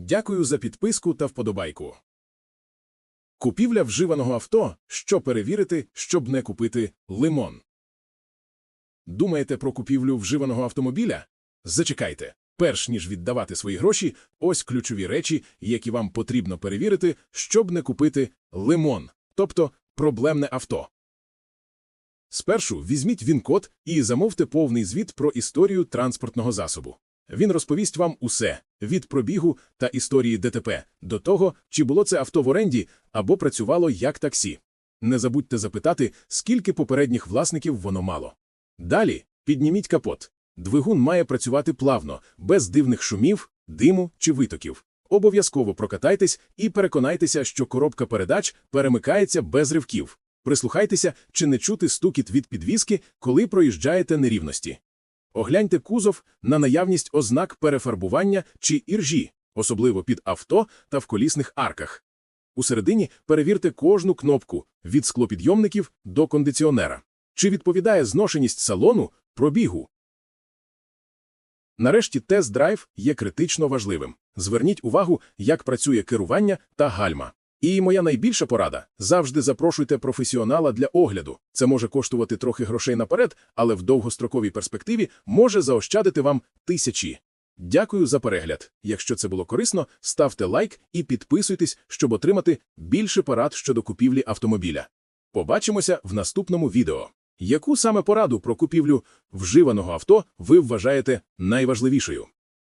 Дякую за підписку та вподобайку. Купівля вживаного авто. Що перевірити, щоб не купити лимон. Думаєте про купівлю вживаного автомобіля? Зачекайте. Перш ніж віддавати свої гроші, ось ключові речі, які вам потрібно перевірити, щоб не купити лимон, тобто проблемне авто. Спершу візьміть він-код і замовте повний звіт про історію транспортного засобу. Він розповість вам усе від пробігу та історії ДТП до того, чи було це авто в оренді або працювало як таксі. Не забудьте запитати, скільки попередніх власників воно мало. Далі підніміть капот. Двигун має працювати плавно, без дивних шумів, диму чи витоків. Обов'язково прокатайтесь і переконайтеся, що коробка передач перемикається без ривків. Прислухайтеся, чи не чути стукіт від підвіски, коли проїжджаєте нерівності. Огляньте кузов на наявність ознак перефарбування чи іржі, особливо під авто та в колісних арках. Усередині перевірте кожну кнопку від склопідйомників до кондиціонера. Чи відповідає зношеність салону пробігу? Нарешті тест-драйв є критично важливим. Зверніть увагу, як працює керування та гальма. І моя найбільша порада – завжди запрошуйте професіонала для огляду. Це може коштувати трохи грошей наперед, але в довгостроковій перспективі може заощадити вам тисячі. Дякую за перегляд. Якщо це було корисно, ставте лайк і підписуйтесь, щоб отримати більше порад щодо купівлі автомобіля. Побачимося в наступному відео. Яку саме пораду про купівлю вживаного авто ви вважаєте найважливішою?